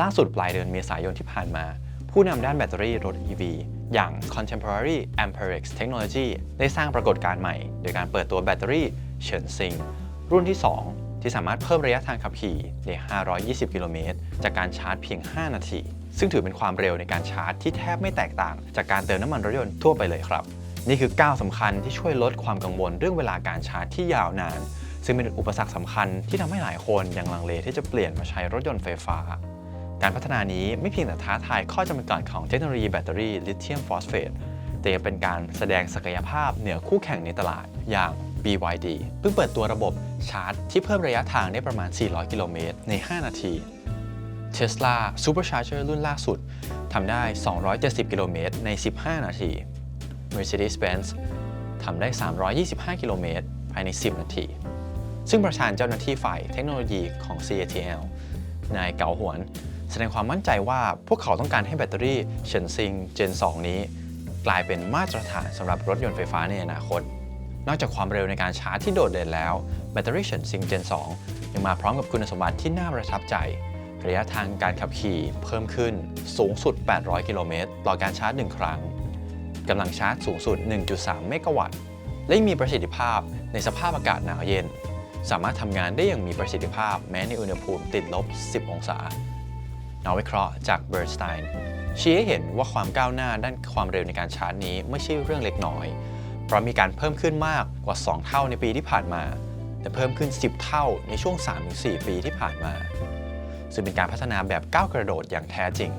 ล่าสุดปลายเดือนเมษายนที่ผ่านมา ผู้นำด้านแบตเตอรี่รถ EV อย่าง Contemporary Amperex Technology ได้สร้างปรากฏการณ์ใหม่ โดยการเปิดตัวแบตเตอรี่เฉินซิง รุ่นที่ 2 ที่สามารถเพิ่มระยะทางขับขี่ได้ 520 กิโลเมตร จากการชาร์จเพียง 5 นาที ซึ่งถือเป็นความเร็วในการชาร์จที่แทบไม่แตกต่าง จากการเติมน้ำมันรถยนต์ทั่วไปเลยครับ นี่คือก้าวสำคัญที่ช่วยลดความกังวลเรื่องเวลาการชาร์จที่ยาวนาน ซึ่งเป็นอุปสรรคสำคัญที่ทำให้หลายคนยังลังเลที่จะเปลี่ยนมาใช้รถยนต์ไฟฟ้า การพัฒนานี้ไม่เพียงแต่ท้าทายข้อจำกัดของเทคโนโลยีแบตเตอรี่ลิเธียมฟอสเฟตแต่ยังเป็นการแสดงศักยภาพเหนือคู่แข่งในตลาดอย่าง BYD เพิ่งเปิดตัวระบบชาร์จที่เพิ่มระยะทางได้ประมาณ 400 กิโลเมตรใน 5 นาที Tesla Supercharger รุ่นล่าสุดทำได้ 270 กิโลเมตรใน 15 นาที Mercedes-Benz ทำได้ 325 กิโลเมตรภายใน 10 นาที ซึ่งประธานเจ้าหน้าที่ฝ่ายเทคโนโลยีของ CATL นายเกาหวน แสดงความมั่นใจว่าพวกเขาต้องการให้แบตเตอรี่เฉินซิง Gen 2นี้ กลายเป็นมาตรฐานสำหรับรถยนต์ไฟฟ้าในอนาคต นอกจากความเร็วในการชาร์จที่โดดเด่นแล้ว แบตเตอรี่เฉินซิง Gen 2ยังมาพร้อมกับคุณสมบัติที่น่าประทับใจ ระยะทางการขับขี่เพิ่มขึ้นสูงสุด 800 กิโลเมตรต่อการชาร์จ 1 ครั้งกำลังชาร์จสูงสุด 1.3 เมกะวัตต์ และมีประสิทธิภาพในสภาพอากาศหนาวเย็น สามารถทำงานได้อย่างมีประสิทธิภาพแม้ในอุณหภูมิติดลบ 10 องศา นักวิเคราะห์จาก b e r n s t e i n ชี้ให้เห็นว่าความก้าวหน้าด้านความเร็วในการชาร์จนี้ไม่ใช่เรื่องเล็กน้อย เพราะมีการเพิ่มขึ้นมากกว่า 2 เท่าในปีที่ผ่านมา แต่เพิ่มขึ้น 10 เท่าในช่วง 3-4 ปีที่ผ่านมา ซึ่งเป็นการพัฒนาแบบก้าวกระโดดอย่างแท้จริง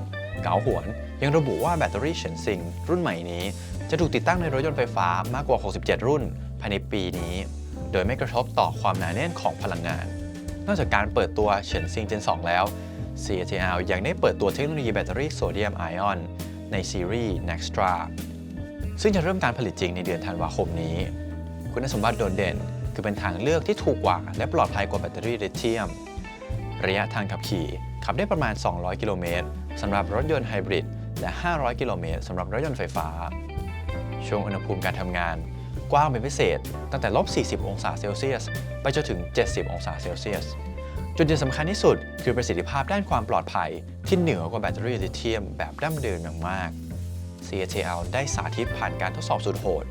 เก๋าหวนยังระบุว่าแบตเตอรี่เฉินซิงรุ่นใหม่นี้ จะถูกติดตั้งในรถยนต์ไฟฟ้ามากกว่า 67 รุ่น ภายในปีนี้ โดยไม่กระทบต่อความหนาแน่นของพลังงาน นอกจากการเปิดตัวเฉินซิง Gen 2แล้ว CATL ยังได้เปิดตัวเทคโนโลยีแบตเตอรี่โซเดียมไอออนในซีรีส์ Nextra ซึ่งจะเริ่มการผลิตจริงในเดือนธันวาคมนี้ คุณสมบัติโดดเด่น คือเป็นทางเลือกที่ถูกกว่า และปลอดภัยกว่าแบตเตอรี่ลิเธียม ระยะทางขับขี่ ขับได้ประมาณ 200 กิโลเมตรสำหรับรถยนต์ไฮบริดและ 500 กิโลเมตรสำหรับรถยนต์ไฟฟ้า ช่วงอุณหภูมิการทำงาน กว้างเป็นพิเศษ ตั้งแต่ลบ 40 องศาเซลเซียส ไปจนถึง 70 องศาเซลเซียส จุดเด่นสำคัญที่สุดคือประสิทธิภาพด้านความปลอดภัย ที่เหนือกว่าแบตเตอรี่ลิเธียมแบบดั้งเดิมอย่างมาก CATL ได้สาธิตผ่านการทดสอบสุดโหด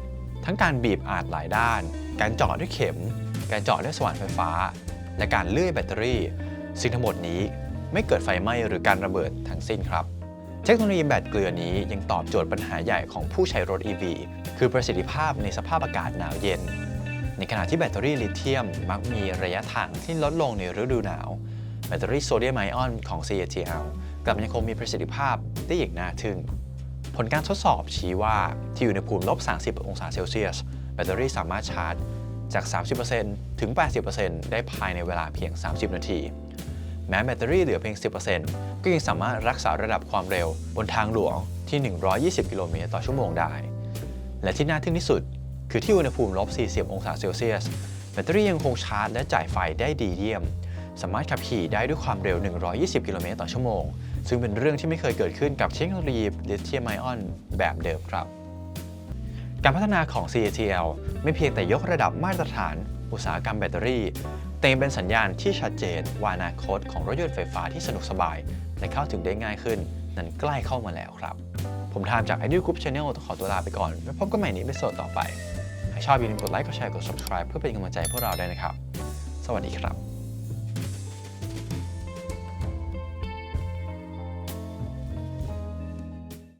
ทั้งการบีบอาดหลายด้าน การเจาะด้วยเข็ม การเจาะด้วยสว่านไฟฟ้า และการเลื่อยแบตเตอรี่ ซึ่งทั้งหมดนี้ไม่เกิดไฟไหม้หรือการระเบิดทั้งสิ้นครับ เทคโนโลยีแบตเกลือนี้ยังตอบโจทย์ปัญหาใหญ่ของผู้ใช้รถ EV คือประสิทธิภาพในสภาพอากาศหนาวเย็น ในขณะที่แบตเตอรี่ลิเธียมมักมีระยะทางที่ลดลงในฤดูหนาว แบตเตอรี่โซเดียมไอออนของ CATL กลับยังคงมีประสิทธิภาพได้อย่างน่าทึ่ง ผลการทดสอบชี้ว่าที่อุณหภูมิลบ 30 องศาเซลเซียส แบตเตอรี่สามารถชาร์จจาก 30%ถึง 80%ได้ภายในเวลาเพียง 30 นาที แม้แบตเตอรี่เหลือเพียง 10%ก็ยังสามารถรักษาระดับความเร็วบนทางหลวงที่ 120 กิโลเมตรต่อชั่วโมงได้ และที่น่าทึ่งที่สุด คือที่อุณหภูมิลบ 40 องศาเซลเซียส แบตเตอรี่ยังคงชาร์จและจ่ายไฟได้ดีเยี่ยม สามารถขับขี่ได้ด้วยความเร็ว 120 กิโลเมตรต่อชั่วโมง ซึ่งเป็นเรื่องที่ไม่เคยเกิดขึ้นกับเทคโนโลยีลิเธียมไอออนแบบเดิมครับ การพัฒนาของ CATL ไม่เพียงแต่ยกระดับมาตรฐานอุตสาหกรรมแบตเตอรี่แต่ยังเป็นสัญญาณที่ชัดเจนว่าอนาคตของรถยนต์ไฟฟ้าที่สนุกสบาย และเข้าถึงได้ง่ายขึ้น นั้นใกล้เข้ามาแล้วครับ ผมทามจาก Ideal Group Channel ต้องขอตัวลาไปก่อนไว้วพบกันใหม่ในเอพิโซดต่อไปหาก ชอบอย่าลืมกดไลค์กดแชร์กด subscribe เพื่อเป็นกำลังใจพวกเราด้วยนะครับ สวัสดีครับ